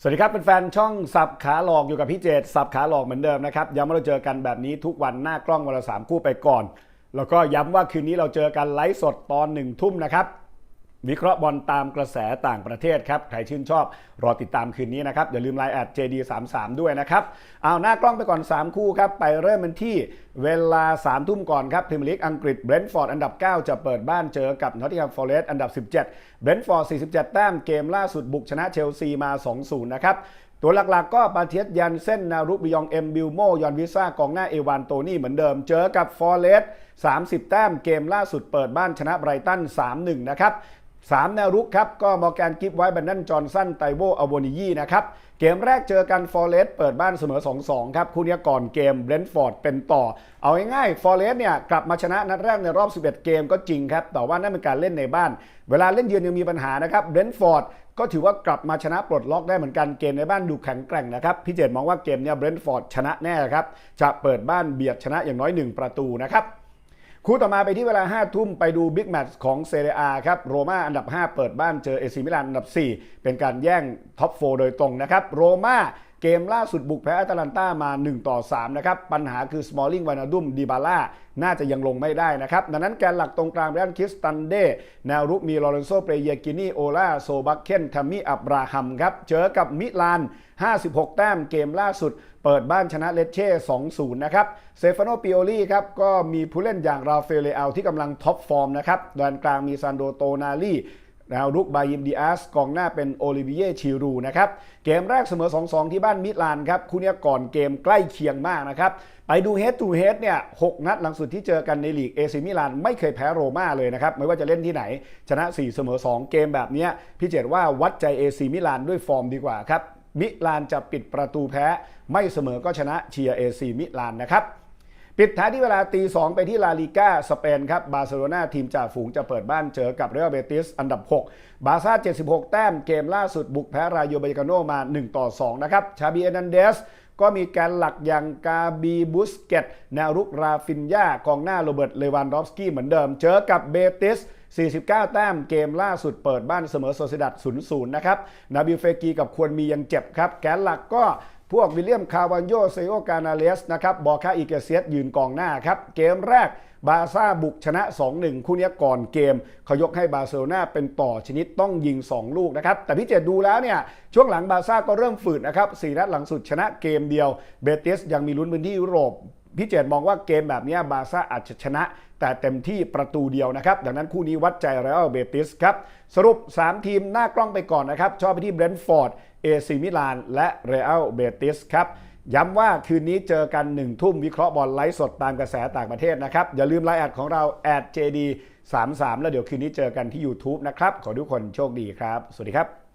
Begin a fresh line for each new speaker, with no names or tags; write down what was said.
สวัสดีครับเป็นแฟนช่องสับขาหลอกอยู่กับพี่เจตสับขาหลอกเหมือนเดิมนะครับย้ำว่าเราเจอกันแบบนี้ทุกวันหน้ากล้องวันละสามคู่ไปก่อน แล้วก็ย้ำว่าคืนนี้เราเจอกันไลฟ์สดตอนหนึ่งทุ่มนะครับ วิเคราะห์บอลตามกระแสต่างประเทศครับ ใครชื่นชอบรอติดตามคืนนี้นะครับ อย่าลืมไลน์แอด JD33 ด้วยนะครับ เอาหน้ากล้องไปก่อน 3 คู่ครับ ไปเริ่มกันที่เวลา 3 ทุ่มก่อนครับพรีเมียร์ลีกอังกฤษเบรนท์ฟอร์ดอันดับ 9 จะเปิดบ้านเจอกับนอตติงแฮมฟอร์เรสต์อันดับ 17เบรนท์ฟอร์ด47 แต้มเกมล่าสุดบุกชนะเชลซีมา 2-0 นะครับตัวหลักๆก็ปาเทียสยันเส้นนารุบิยองเอ็มบิลโมยอนวิซ่ากองหน้าเอวานโตนี่เหมือนเดิม เจอกับฟอร์เรสต์30 แต้มเกมล่าสุดเปิดบ้านชนะไบรตัน 3-1 นะครับ 3 แนวรุกครับก็มอร์แกนกิฟไว้บันนันจอห์นสันไตโวอโวนิยีนะครับเกมแรกเจอกันฟอร์เรสเปิดบ้านเสมอ 2-2 ครับคู่นี้ก่อนเกมเบรนท์ฟอร์ดเป็นต่อ เอาง่ายๆฟอร์เรสเนี่ยกลับมาชนะนัดแรกในรอบ 11 เกมก็จริงครับ แต่ว่านั่นเป็นการเล่นในบ้าน เวลาเล่นเยือนยังมีปัญหานะครับเบรนท์ฟอร์ดก็ถือว่ากลับมาชนะปลดล็อกได้เหมือนกันเกมในบ้านดูแข็งแกร่งนะครับ พี่เจตมองว่าเกมเนี้เบรนท์ฟอร์ดชนะแน่ครับจะเปิดบ้านเบียดชนะอย่างน้อย 1 ประตูนะครับ คู่ต่อมาไปที่เวลา 5 ทุ่มไปดูบิ๊กแมตช์ของเซเรียอาครับโรม่าอันดับ 5 เปิดบ้านเจอเอซิมิลานอันดับ 4 เป็นการแย่งท็อป4โดยตรงนะครับโรม่าเกมล่าสุดบุกแพ้อัตแลนตามา 1 ต่อ 3 นะครับ ปัญหาคือสมอลลิงวานาดุมดีบาล่าน่าจะยังลงไม่ได้นะครับ ดังนั้นแกนหลักตรงกลางแรนคิสตันเด แนวรุกมีลอเรนโซเปรเยกินีโอลาโซบักเคนทามิอับราฮัมครับ เจอกับมิลาน 56 แต้มเกมล่าสุด เปิดบ้านชนะเลเช่ 2-0 นะครับ เซฟานโนปิโอลีครับ ก็มีผู้เล่นอย่างราฟเอลเลอที่กำลังท็อปฟอร์มนะครับแดนกลางมีซันโดโตนาลี แนวรุกบายิมดีอาสกองหน้าเป็นโอลิเวียชิรูนะครับเกมแรกเสมอ 2-2 ที่บ้านมิลานครับคู่นี้ก่อนเกมใกล้เคียงมากนะครับไปดูเฮดทูเฮดเนี่ยหนัดหลังสุดที่เจอกันในลีกเอซิมิลานไม่เคยแพ้โรม่าเลยนะครับ ไม่ว่าจะเล่นที่ไหน ชนะ 4 เสมอ 2 เกมแบบนี้พี่เจตว่าวัดใจเอซิมิลานด้วยฟอร์มดีกว่าครับมิลานจะปิดประตูแพ้ ไม่เสมอก็ชนะเชียร์เอซีมิลานนะครับ ปิดท้ายที่เวลาตี 2 ไปที่ลาลิก้าสเปนครับบาร์เซโลนาทีมจ่าฝูงจะเปิดบ้านเจอกับเรอัลเบติสอันดับ 6 บาซ่า 76 แต้มเกมล่าสุดบุกแพ้รายโยเบกาโนมา 1 ต่อ 2 นะครับชาบีเอนันเดสก็มีแการหลักอย่างกาบีบุสเกตแนวรุกราฟินยากองหน้าโรเบิร์ตเลวานดอฟสกี้เหมือนเดิม เจอกับเบติส 49 แต้มเกมล่าสุดเปิดบ้านเสมอโซซิดัด0-0 นะครับ นาบิลเฟกีกับควรมียังเจ็บครับ แกนหลักก็ พวกวิลเลียมคาวันโยเซโอกานาเลสนะครับบอคาอิเกเซียสยืนกองหน้าครับเกมแรกบาซ่าบุกชนะ 2-1 คู่นี้ก่อนเกมเขายกให้บาร์เซโลนาเป็นต่อชนิดต้องยิง 2 ลูกนะครับ แต่พี่เจดดูแล้วเนี่ย ช่วงหลังบาซ่าก็เริ่มฝืดนะครับสี่นัดหลังสุดชนะเกมเดียวเบติสยังมีลุ้นพื้นที่ยุโรปพี่เจตมองว่าเกมแบบนี้บาซ่าอาจจะชนะ แต่เต็มที่ประตูเดียวนะครับ ดังนั้นคู่นี้วัดใจเรอัลเบติสครับ สรุป 3 ทีมหน้ากล้องไปก่อนนะครับ ชอบไปที่เบรนท์ฟอร์ด เอซิมิลานและเรอัลเบติสครับย้ำว่าคืนนี้เจอกัน1ทุ่มวิเคราะห์บอลไลฟ์สดตามกระแสต่างประเทศนะครับ อย่าลืมไลน์แอดของเราแอด JD 33 แล้วเดี๋ยวคืนนี้เจอกันที่ YouTube นะครับ ขอทุกคนโชคดีครับ สวัสดีครับ